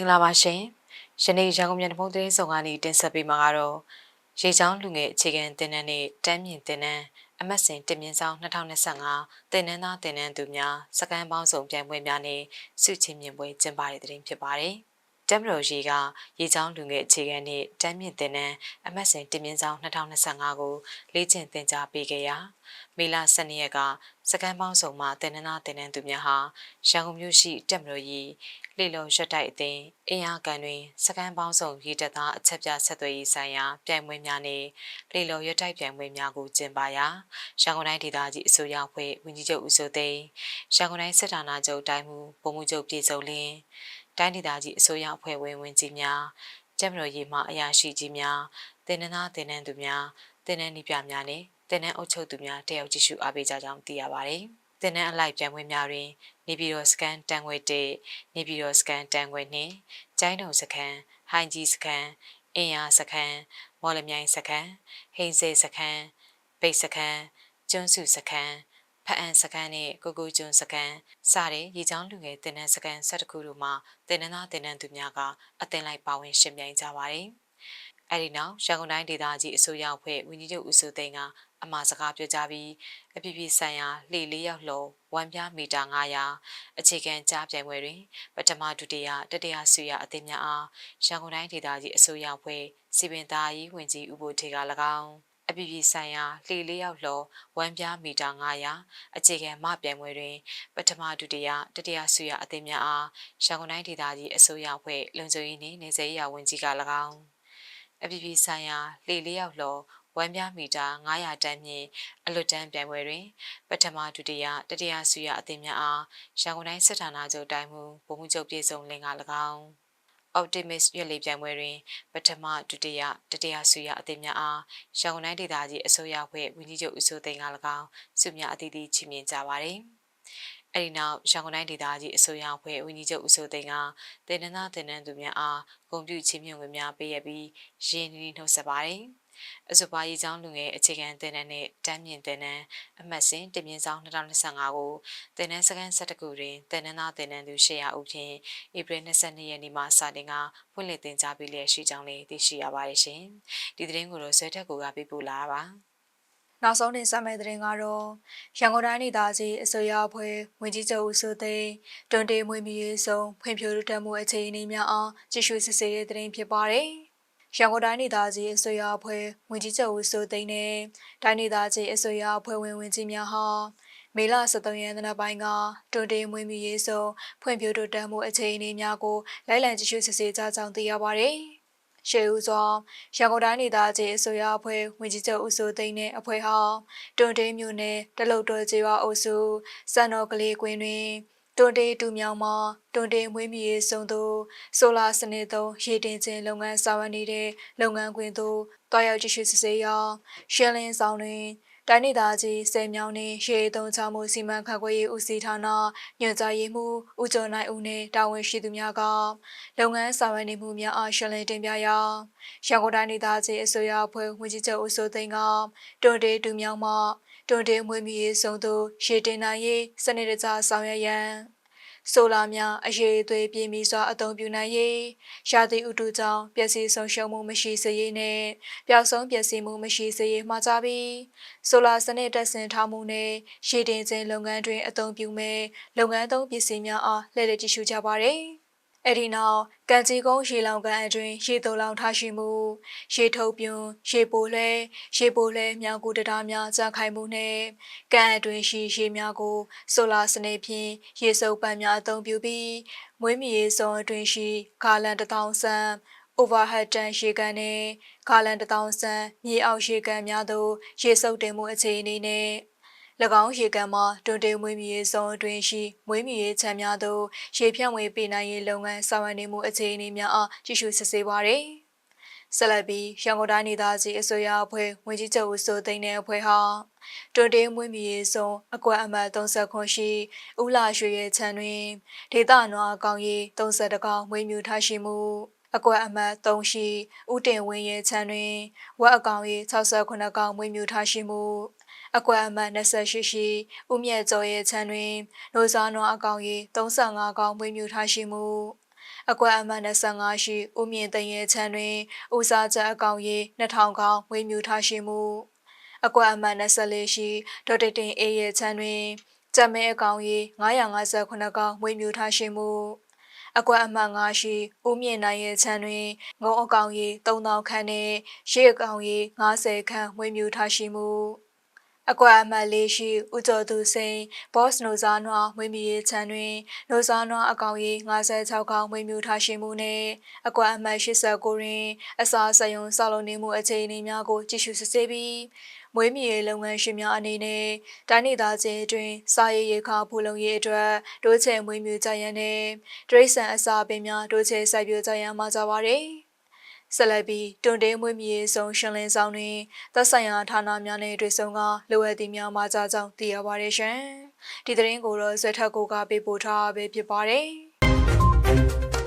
င်္ဂလာပါရှင်။ယနေ့ရန်ကုန်မြန်တမုတ်သတင်းဆောင်ကနေတင်ဆက်ပေးမှာကတော့ရေချောင်းလူငယ်အခြေခံတင်နန်းနဲ့တမ်းမြင့်တင်နန်းအမတ်စဉ်တင်မြင့်ဆောင်2025တင်နန်းသားတင်နန်းသူများစကန်ပေါင်းစုံပြိုင်ပွဲများနဲ့စုချင်းမြင့်ပွဲကျင်းပတဲ့သတင်းဖြစ်ပါတယ်။ တမ်မတော်ရီကရေချောင်းလူငယ်အခြေခံနဲ့တမ်းမြင့်တင်နန်းအမတ်စဉ်တင်မြင့်ဆောင်2025ကိုလေ့ကျင့်သင်ကြားပေးခဲ့ရာမေလ12ရက်ကစကန်ပေါင်းစုံမှာတင်နန်းသားတင်နန်းသူများဟာရန်ကုန်မြို့ရှိတမ်မတော်ရီလေလုံရွက်တိုက်အသင်းအင်အားကန်တွင်စကန်ပေါင်းစုံရေတပ်သားအချက်ပြဆက်သွယ်ရေးဆိုင်ရာပြိုင်ပွဲများနဲ့လေလုံရွက်တိုက်ပြိုင်ပွဲများကိုကျင်းပရာရန်ကုန်တိုင်းဒေသကြီးအစိုးရအဖွဲ့ဝန်ကြီးချုပ်ဦးစိုးသိန်းရန်ကုန်တိုင်းစစ်ဌာနချုပ်တိုင်းမှုဗိုလ်မှူးချုပ်ပြည်စုံလင်း တိုင်းဒေသကြီးအစိုးရအဖွဲ့ဝင်ဝင်ကြီးများကျမတော်ရေးမှအရာရှိကြီးများတင်နနာတင်နန်းသူများတင်နန်းနိပြများနဲ့တင်နန်းအုပ်ချုပ်သူများတယောက်ကြည့်ရှုအားပေးကြကြောင်းသိရပါတယ်။တင်နန်းအလိုက်ပြန်ပွဲများတွင်နေပြည်တော်စကန်တန်ခွေ1နေပြည်တော်စကန်တန်ခွေ2ကျိုင်းတုံစကန်ဟိုင်ဂျီစကန်အင်ယာစကန်မော်လမြိုင်စကန်ဟိန်စေစကန်ပိတ်စကန်ကျွန်းစုစကန်ဖ အံစကန်နဲ့ကိုကိုကျွန်းစကန်စတဲ့ရေချောင်းလူငယ်တင်နန်းစကန်၁၁ခုတို့မှာတင်နန်းသားတင်နန်းသူများကအသင်လိုက်ပါဝင်ရှင်ပြိုင်ကြပါတယ်။အဲဒီနောက်ရန်ကုန်တိုင်းဒေသကြီးအစိုးရအဖွဲ့ဝန်ကြီးချုပ်ဦးစိုးသိန်းကအမှားစကားပြောကြားပြီးအပြည်ပြည်ဆိုင်ရာလှေလေးရောက်လုံးဝမ်ပြားမီတာ900အခြေခံကြားပြိုင်ပွဲတွင်ပထမဒုတိယတတိယဆုရအသင်းများအားရန်ကုန်တိုင်းဒေသကြီးအစိုးရအဖွဲ့စီပင်သားရေးဝန်ကြီးဦးဘိုထေက၎င်း အပြည်ပြည်ဆိုင်ရာလှေလေးရောက်လောဝမ်ပြားမီတာ900အခြေခံမပြိုင်ပွဲတွင်ပထမဒုတိယတတိယဆုရအသင်းများအားရန်ကုန်တိုင်းဒေသကြီးအစိုးရအဖွဲ့လုံခြုံရေးနှင့်နေစေးရဝန်ကြီးက၎င်းအပြည်ပြည်ဆိုင်ရာလှေလေးရောက်လောဝမ်ပြားမီတာ900တန်းမြင့်အလွတ်တန်းပြိုင်ပွဲတွင်ပထမဒုတိယတတိယဆုရအသင်းများအားရန်ကုန်တိုင်းစစ်ဌာနချုပ်တိုင်းမှုဗိုလ်မှူးချုပ်ပြည်စုံလင်းက၎င်း Optimist ရွက်လေးပြိုင်ပွဲတွင်ပထမဒုတိယတတိယဆုရအသင်းများအားရန်ကုန်တိုင်းဒေသကြီးအစိုးရဖွဲ့ဝန်ကြီးချုပ်ဦးစိုးသိန်းက၎င်းဆုများအသီးသီးချီးမြှင့်ကြပါသည်။အဲဒီနောက်ရန်ကုန်တိုင်းဒေသကြီးအစိုးရအဖွဲ့ဝန်ကြီးချုပ်ဦးစိုးသိန်းကတင်နန်းသားတင်နန်းသူများအားဂုဏ်ပြုချီးမြှင့်ငွေများပေးရပြီးရင်းနှီးနှုတ်ဆက်ပါတယ်။ အစုပါရေးချောင်းလူငယ်အခြေခံတင်နန်းနဲ့တမ်းမြင့်တင်နန်းအမှတ်စဉ်တင်မြင့်ဆောင်2025ကိုတင်နန်းစကန်7ခုတွင်တင်နန်းသားတင်နန်းသူ800ဦးဖြင့်ဧပြီ22ရက်နေ့မှစတင်ကဖွင့်လှစ်တင်ကြားပေးလျက်ရှိကြောင်းလည်းသိရှိရပါတယ်ရှင်။ဒီသတင်းကိုတော့ဆွဲထက်ကိုကပေးပို့လာတာပါ။နောက်ဆုံးတင်ဆက်မယ့်သတင်းကတော့ရန်ကုန်တိုင်းဒေသကြီးအစိုးရအဖွဲ့ဝင်ကြီးချုပ်ဦးစိုးသိန်းတွန်တေးမွေးမြူရေးဆောင်ဖွံ့ဖြိုးတိုးတက်မှုအခြေအနေများအားကြည့်ရှုစစ်ဆေးတဲ့သတင်းဖြစ်ပါတယ်။ ရန်ကုန်တိုင်းဒေသကြီးအစိုးရအဖွဲ့ဝင်ကြီးချုပ်ဦးစိုးသိန်းနဲ့တိုင်းဒေသကြီးအစိုးရအဖွဲ့ဝင်ဝင်ကြီးများဟာမေလ23ရက်နေ့ပိုင်းကတွန်တေးမွေးမြူရေးစုံဖွံ့ဖြိုးတိုးတက်မှုအခြေအနေများကိုလိုက်လံကြည့်ရှုစစ်ဆေးကြကြောင်းသိရပါဗျ။ရှေးဦးစွာရန်ကုန်တိုင်းဒေသကြီးအစိုးရအဖွဲ့ဝင်ကြီးချုပ်ဦးစိုးသိန်းနဲ့အဖွဲ့ဟာတွန်တေးမြို့နယ်တလုတ်တော်ကျေးရွာအုပ်စုစံတော်ကလေးကွင်းတွင် တွန်တေးတူမြောင်မှာတွန်တေးမွေးမြူရေးစုံသို့ဆိုလာစနစ်သုံးရေတင်ခြင်းလုပ်ငန်းဆောင်ရွက်နေတဲ့လုပ်ငန်းခွင်သို့တွားရောက်ကြည့်ရှုစစ်ဆေးရာရှင်းလင်းဆောင်တွင်တိုင်းဒေသကြီးစေမြောင်းနှင့်ရေသုံးချမှုစီမံခန့်ခွဲရေးဦးစီးဌာနညွှန်ကြားရေးမှူးဦးကျော်နိုင်ဦးနှင့်တာဝန်ရှိသူများကလုပ်ငန်းဆောင်ရွက်နေမှုများအားရှင်းလင်းတင်ပြရာရန်ကုန်တိုင်းဒေသကြီးအစိုးရအဖွဲ့ဝန်ကြီးချုပ်ဦးစိုးသိန်းကတွန်တေးတူမြောင်းမှ တွန်တေးမွေးမြူရေးစုံသို့ရေတင်နိုင်ရေးစနစ်တကျဆောင်ရွက်ရန်ဆိုလာများအရေးအသွေးပြင်းပြီးစွာအသုံးပြုနိုင်ရေးရာသီဥတုကြောင့်ပျက်စီးဆုံးရှုံးမှုမရှိစေရေးနဲ့ပျောက်ဆုံးပျက်စီးမှုမရှိစေရေးမှာကြားပြီးဆိုလာစနစ်တက်ဆင်ထားမှုနဲ့ရေတင်ခြင်းလုပ်ငန်းတွင်အသုံးပြုမဲ့လုပ်ငန်းသုံးပစ္စည်းများအားလှည့်လည်ကြည့်ရှုကြပါရစေ။ အဲ့ဒီနောက်ကံကြီးကုန်းရေလောင်ကန်အတွင်းရေတုံလောင်ထားရှိမှုရေထုတ်ပြွန်ရေပိုလဲရေပိုလဲမြောင်ကူတံတားများကြာခိုင်မှုနဲ့ကံအတွင်းရှိရေများကိုဆိုလာစနစ်ဖြင့်ရေစုပ်ပန်းများအသုံးပြုပြီးမွေးမြူရေးစုံအတွင်းရှိဂါလန်1000ဆန် overhead တန်ရေကန်နဲ့ဂါလန်1000ဆန်မြေအောက်ရေကန်များသို့ရေစုပ်တင်မှုအခြေအနေနဲ့၎ င်းရေကန်မှာတွန်တေမွေးမြူရေးစုံအတွင်းရှိမွေးမြူရေးခြံများသို့ရေဖြန့်ဝေပေးနိုင်ရေးလုပ်ငန်းဆောင်ရွက်နေမှုအခြေအနေများအားကြည့်ရှုစစ်ဆေးပါရယ်ဆက်လက်ပြီးရန်ကုန်တိုင်းဒေသကြီးအစိုးရအဖွဲ့ဝင်ကြီးချုပ်ဦးစိုးသိန်းတဲ့အဖွဲ့ဟာတွန်တေးမွေးမြူရေးဆုံးအကွက်အမှတ်30ခွန်ရှိဦးလာရွှေရဲ့ခြံတွင်ဒေသနွားအကောင်ရီ30တကောင်မွေးမြူထားရှိမှု အကွက်အမှတ်3ရှိဦးတင်ဝင်းရဲ့ခြံတွင်ဝက်အကောင်ရီ68ကောင်မွေးမြူထားရှိမှုအကွက်အမှတ်28ရှိဦးမြတ်ကျော်ရဲ့ခြံတွင်နိုးစားနွားအကောင်ကြီး35ကောင်မွေးမြူထားရှိမှုအကွက်အမှတ်25ရှိဦးမြင့်သိန်းရဲ့ခြံတွင်ဦးစားချက်အကောင်ရေး2000ကောင်ဝေမြူထားရှိမှုအကွက်အမှတ်24ရှိဒေါ်တိတ်တင်အေးရဲ့ခြံတွင်ကြက်မဲအကောင်ရေး958ကောင်ဝေမြူထားရှိမှု အကွက်အမှတ်5ရှိဦးမြင့်နိုင်ရဲ့ခြံတွင်ငုံအကောင်ရေး3000ခန့်နှင့်ရှေ့အကောင်ရေး90ခန့်ဝေမြူထားရှိမှုအကွက်အမှတ်လေးရှိဦးကျော်သူစိန်ဘော့စ်နိုဇာနွာမွေးမြူရေးခြံတွင်နိုဇာနွာအကောင်ရေး56ကောင်မွေးမြူထားရှိမှုနှင့်အကွက်အမှတ်89တွင်အစာစယုံဆောက်လုပ်နေမှုအခြေအနေများကိုကြည့်ရှုစစ်ဆေးပြီး မွေးမြူရေးလုပ်ငန်းရှင်များအနေနဲ့တိုင်းဒေသကြီးအတွင်းစာရေးရေခါဖူလုံရေးအတွက်ဒိုးချဲမွေးမြူကြရန်နှင့်တရိษံအစာပင်များဒိုးချဲစိုက်ပျိုးကြရန်မှာကြပါသည်ဆက်လက်ပြီးတွန်တေးမွေးမြူရေးဆောင်ရှင်းလင်းဆောင်တွင်သက်ဆိုင်ရာဌာနများနဲ့တွေ့ဆုံကလိုအပ်သည့်များမှာကြကြောင်းသိရပါတယ်ရှင်။ဒီသတင်းကိုတော့ဇွဲထက်ကိုကပေးပို့ထားပဲဖြစ်ပါတယ်။